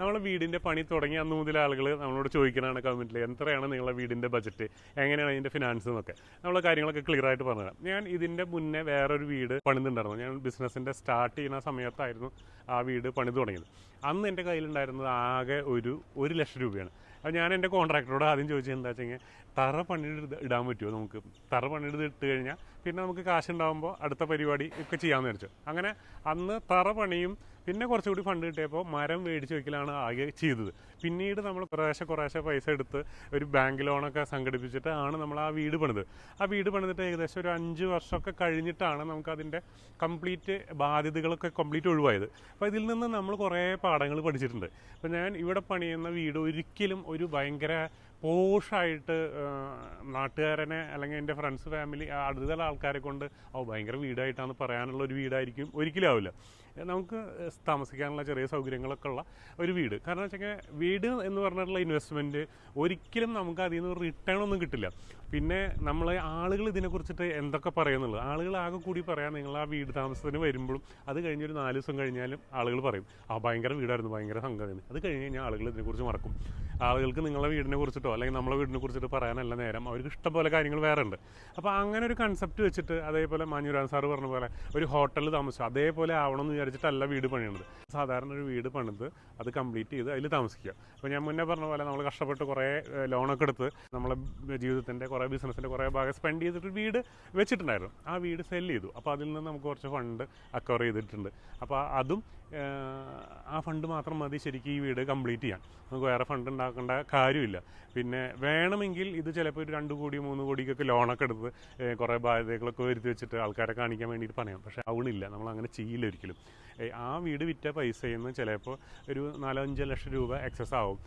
നമ്മളെ വീടിന്റെ പണി തുടങ്ങി അന്ന് മുതൽ ആളുകൾ നമ്മളോട് ചോദിക്കണതാണ് കമന്റിൽ എത്രയാണ് നിങ്ങളുടെ വീടിന്റെ ബജറ്റ് എങ്ങനെയാണ് അതിന്റെ ഫിനാൻസ് എന്നൊക്കെ. നമ്മളെ കാര്യങ്ങളൊക്കെ ക്ലിയർ ആയിട്ട് പറഞ്ഞുതരാം. ഞാൻ ഇതിന്റെ മുന്നേ വേറൊരു വീട് പണിതുണ്ടായിരുന്നു ഞാൻ ബിസിനസിന്റെ സ്റ്റാർട്ട് ചെയ്യുന്ന സമയത്തായിരുന്നു ആ വീട് പണി തുടങ്ങിയത്. അന്ന് എന്റെ കയ്യിലുണ്ടായിരുന്നത് ആകെ ഒരു ഒരു ലക്ഷം രൂപയാണ്. അപ്പോൾ ഞാൻ എന്റെ കോൺട്രാക്ടറോട് ആദ്യം ചോദിച്ചത് എന്താ വെച്ചാൽ തറ പണിയെടുത്ത് ഇടാൻ പറ്റുമോ നമുക്ക്? തറ പണിയെടുത്ത് ഇട്ട് കഴിഞ്ഞാൽ പിന്നെ നമുക്ക് കാശ് ഉണ്ടാകുമ്പോൾ അടുത്ത പരിപാടി ഒക്കെ ചെയ്യാമെന്ന് വിചാരിച്ചു. അങ്ങനെ അന്ന് തറ പണിയും പിന്നെ കുറച്ചുകൂടി ഫണ്ട് കിട്ടിയപ്പോൾ മരം മേടിച്ച് വയ്ക്കലാണ് ആകെ ചെയ്തത്. പിന്നീട് നമ്മൾ കുറേശ്ശെ കുറേശ്ശെ പൈസ എടുത്ത് ഒരു ബാങ്ക് ലോണൊക്കെ സംഘടിപ്പിച്ചിട്ട് ആണ് നമ്മൾ ആ വീട് പണിത്. ആ വീട് പണിതിട്ട് ഏകദേശം ഒരു അഞ്ച് വർഷമൊക്കെ കഴിഞ്ഞിട്ടാണ് നമുക്ക് അതിന്റെ കംപ്ലീറ്റ് ബാധ്യതകളൊക്കെ കംപ്ലീറ്റ് ഒഴിവായത്. അപ്പോൾ ഇതിൽ നിന്ന് നമ്മൾ കുറേ പാഠങ്ങൾ പഠിച്ചിട്ടുണ്ട്. അപ്പോൾ ഞാൻ ഇവിടെ പണിയുന്ന വീട് ഒരിക്കലും ഒരു ഭയങ്കര പോഷായിട്ട് നാട്ടുകാരനെ അല്ലെങ്കിൽ എന്റെ ഫ്രണ്ട്സ് ഫാമിലി അടുത്തുള്ള ആൾക്കാരെ കൊണ്ട് ഓ ഭയങ്കര വീടായിട്ടാണ് പറയാനുള്ള ഒരു വീടായിരിക്കും. ഒരിക്കലും ആവില്ല. നമുക്ക് താമസിക്കാനുള്ള ചെറിയ സൗകര്യങ്ങളൊക്കെ ഉള്ള ഒരു വീട്. കാരണം വെച്ചാൽ വീട് എന്ന് പറഞ്ഞിട്ടുള്ള ഇൻവെസ്റ്റ്മെന്റ് ഒരിക്കലും നമുക്ക് അതിൽ നിന്ന് റിട്ടേൺ ഒന്നും കിട്ടില്ല. പിന്നെ നമ്മൾ ആളുകൾ ഇതിനെക്കുറിച്ചിട്ട് എന്തൊക്കെ പറയുന്നുള്ളത്? ആളുകൾ ആകെ കൂടി പറയാൻ നിങ്ങൾ ആ വീട് താമസത്തിന് വരുമ്പോഴും അത് കഴിഞ്ഞൊരു നാല് ദിവസം കഴിഞ്ഞാലും ആളുകൾ പറയും ആ ഭയങ്കര വീടായിരുന്നു ഭയങ്കര സംഗതി അത് കഴിഞ്ഞ് കഴിഞ്ഞാൽ ആളുകൾ ഇതിനെക്കുറിച്ച് മറക്കും. ആളുകൾക്ക് നിങ്ങളുടെ വീടിനെ കുറിച്ചിട്ടോ അല്ലെങ്കിൽ നമ്മളെ വീടിനെ കുറിച്ചിട്ട് പറയാനല്ല നേരം. അവർക്ക് ഇഷ്ടം പോലെ കാര്യങ്ങൾ വേറെ ഉണ്ട്. അപ്പോൾ അങ്ങനെ ഒരു കൺസെപ്റ്റ് വെച്ചിട്ട് അതേപോലെ മാഞ്ഞുരാൻ സാറ് പറഞ്ഞ പോലെ ഒരു ഹോട്ടലിൽ താമസിച്ചു. അതേപോലെ ആവണം എന്ന് വിചാരിച്ചിട്ടല്ല വീട് പണിയുന്നത് സാധാരണ ഒരു വീട് പണിത് അത് കംപ്ലീറ്റ് ചെയ്ത് അതിൽ താമസിക്കുക. അപ്പോൾ ഞാൻ മുന്നേ പറഞ്ഞ പോലെ നമ്മൾ കഷ്ടപ്പെട്ട് കുറേ ലോണൊക്കെ എടുത്ത് നമ്മളെ ജീവിതത്തിന്റെ കുറേ ബിസിനസ്സിന്റെ കുറേ ഭാഗം സ്പെൻഡ് ചെയ്തിട്ട് വീട് വെച്ചിട്ടുണ്ടായിരുന്നു. ആ വീട് സെല്ല് ചെയ്തു. അപ്പോൾ അതിൽ നിന്ന് നമുക്ക് കുറച്ച് ഫണ്ട് അക്വയർ ചെയ്തിട്ടുണ്ട്. അപ്പോൾ അതും ആ ഫണ്ട് മാത്രം മതി ശരിക്കും ഈ വീട് കംപ്ലീറ്റ് ചെയ്യാൻ. നമുക്ക് വേറെ ഫണ്ട് ഉണ്ടാക്കേണ്ട കാര്യമില്ല. പിന്നെ വേണമെങ്കിൽ ഇത് ചിലപ്പോൾ ഒരു രണ്ട് കോടി മൂന്ന് കോടിക്കൊക്കെ ലോണൊക്കെ എടുത്ത് കുറേ ബാധ്യതകളൊക്കെ വരുത്തി വെച്ചിട്ട് ആൾക്കാരെ കാണിക്കാൻ വേണ്ടിയിട്ട് പറയാം. പക്ഷേ അവണില്ല നമ്മൾ അങ്ങനെ ചെയ്യില്ല ഒരിക്കലും. ആ വീട് വിറ്റ പൈസയിൽ നിന്ന് ചിലപ്പോൾ ഒരു നാലഞ്ച് ലക്ഷം രൂപ എക്സസ് ആവും.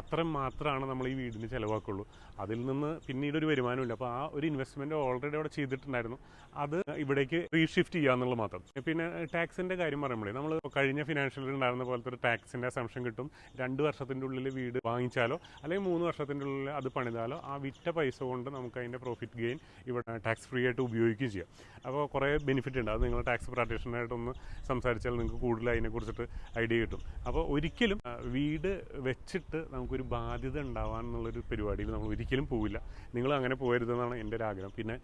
അത്രയും മാത്രമാണ് നമ്മൾ ഈ വീടിന് ചിലവാക്കുള്ളൂ. അതിൽ നിന്ന് പിന്നീട് ഒരു വരുമാനമില്ല അപ്പോൾ ആ ഒരു ഇൻവെസ്റ്റ്മെന്റ് ഓൾറെഡി അവിടെ ചെയ്തിട്ടുണ്ടായിരുന്നു. അത് ഇവിടേക്ക് റീഷിഫ്റ്റ് ചെയ്യുക എന്നുള്ളത് മാത്രം. പിന്നെ ടാക്സിന്റെ കാര്യം പറയുമ്പോഴേ നമ്മൾ കഴിഞ്ഞ ഫിനാൻഷ്യലിൽ ഉണ്ടായിരുന്ന പോലത്തെ ഒരു ടാക്സിന്റെ സംശയം കിട്ടും. രണ്ട് വർഷത്തിന്റെ ഉള്ളിൽ വീട് വാങ്ങിച്ചാലോ അല്ലെങ്കിൽ മൂന്ന് വർഷത്തിന്റെ ഉള്ളിൽ അത് പണിതാലോ ആ വിറ്റ പൈസ കൊണ്ട് നമുക്ക് അതിന്റെ പ്രോഫിറ്റ് ഗെയിൻ ഇവിടെ ടാക്സ് ഫ്രീ ആയിട്ട് ഉപയോഗിക്കുകയും ചെയ്യാം. അപ്പോൾ കുറേ ബെനിഫിറ്റ് ഉണ്ട്. അത് നിങ്ങൾ ടാക്സ് പ്രാക്ടീഷണറായിട്ടൊന്ന് സംസാരിച്ചാൽ നിങ്ങൾക്ക് കൂടുതൽ അതിനെക്കുറിച്ചിട്ട് ഐഡിയ കിട്ടും. അപ്പോൾ ഒരിക്കലും വീട് വെച്ചിട്ട് നമുക്കൊരു ബാധ്യത ഉണ്ടാവാൻ എന്നുള്ളൊരു പരിപാടിയിൽ നമ്മൾ ഒരിക്കലും പോവില്ല. നിങ്ങൾ അങ്ങനെ പോകരുതെന്നാണ് എന്റെ ഒരു ആഗ്രഹം. പിന്നെ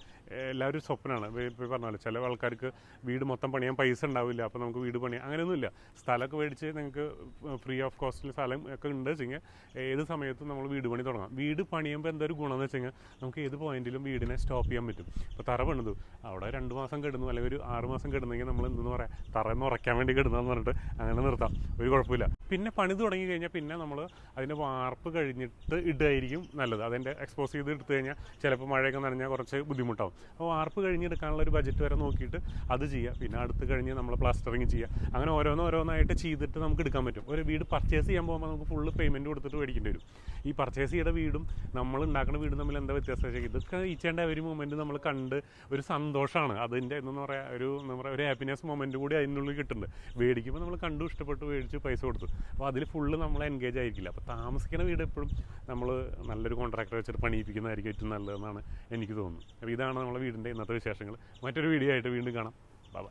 എല്ലാവരും സ്വപ്നമാണ്. ഇപ്പോൾ പറഞ്ഞാലും ചില ആൾക്കാർക്ക് വീട് മൊത്തം പണിയാൻ പൈസ ഉണ്ടാവില്ല. അപ്പോൾ നമുക്ക് വീട് പണിയാം അങ്ങനെയൊന്നുമില്ല സ്ഥലമൊക്കെ മേടിച്ച് നിങ്ങൾക്ക് ഫ്രീ ഓഫ് കോസ്റ്റിൽ സ്ഥലം ഒക്കെ ഉണ്ട് വെച്ചെങ്കിൽ ഏത് സമയത്തും നമ്മൾ വീട് പണി തുടങ്ങാം. വീട് പണിയുമ്പോൾ എന്തൊരു ഗുണം എന്ന് വെച്ചെങ്കിൽ നമുക്ക് ഏത് പോയിന്റിലും വീടിനെ സ്റ്റോപ്പ് ചെയ്യാൻ പറ്റും. ഇപ്പോൾ തറ പണിതു. അവിടെ രണ്ട് മാസം കിടന്നു അല്ലെങ്കിൽ ഒരു ആറ് മാസം കിടന്നെങ്കിൽ നമ്മൾ എന്തെന്ന് പറയാം തറന്ന് ഉറയ്ക്കാൻ വേണ്ടി കിടന്നെന്ന് പറഞ്ഞിട്ട് അങ്ങനെ നിർത്താം. ഒരു കുഴപ്പമില്ല. പിന്നെ പണി തുടങ്ങി കഴിഞ്ഞാൽ പിന്നെ നമ്മൾ അതിന്റെ വാർപ്പ് കഴിഞ്ഞിട്ട് ഇടുകയായിരിക്കും നല്ലത്. അതിന്റെ എക്സ്പോസ് ചെയ്ത് എടുത്തു കഴിഞ്ഞാൽ ചിലപ്പോൾ മഴയൊക്കെ നനഞ്ഞാൽ കുറച്ച് ബുദ്ധിമുട്ടാവും. അപ്പോൾ വാർപ്പ് കഴിഞ്ഞെടുക്കാനുള്ള ഒരു ബജറ്റ് വരെ നോക്കിയിട്ട് അത് ചെയ്യുക പിന്നെ അടുത്ത് കഴിഞ്ഞ് നമ്മൾ പ്ലാസ്റ്ററിങ് ചെയ്യുക അങ്ങനെ ഓരോന്ന് ഓരോന്നായിട്ട് ചെയ്തിട്ട് നമുക്ക് എടുക്കാൻ പറ്റും. ഒരു വീട് പർച്ചേസ് ചെയ്യാൻ പോകുമ്പോൾ നമുക്ക് ഫുള്ള് പേയ്മെന്റ് കൊടുത്തിട്ട് മേടിക്കേണ്ടി വരും. ഈ പർച്ചേസ് ചെയ്ത വീടും നമ്മൾ ഉണ്ടാക്കുന്ന വീടും തമ്മിൽ എന്താ വ്യത്യാസം ഇതൊക്കെ ഈച്ചേണ്ട ഒരു മൊമെന്റ് നമ്മൾ കണ്ട് ഒരു സന്തോഷമാണ് അതിന്റെ എന്ന് പറയാ ഒരു നമ്മുടെ ഒരു ഹാപ്പിനെസ് മൊമെന്റ് കൂടി അതിനുള്ളിൽ കിട്ടുന്നുണ്ട്. മേടിക്കുമ്പോൾ നമ്മൾ കണ്ടു ഇഷ്ടപ്പെട്ട് മേടിച്ച് പൈസ കൊടുത്തു. അപ്പോൾ അതിൽ ഫുള്ള് നമ്മൾ എൻഗേജ് ആയിരിക്കില്ല. അപ്പോൾ താമസിക്കുന്ന വീട് എപ്പോഴും നമ്മൾ നല്ലൊരു കോൺട്രാക്ടർ വെച്ചിട്ട് പണിയിപ്പിക്കുന്നതായിരിക്കും ഏറ്റവും നല്ലതെന്നാണ് എനിക്ക് തോന്നുന്നത്. അപ്പോൾ ഇതാണ് നമ്മുടെ വീടിന്റെ ഇന്നത്തെ വിശേഷങ്ങൾ മറ്റൊരു വീഡിയോ ആയിട്ട് വീണ്ടും കാണാം. ബാബा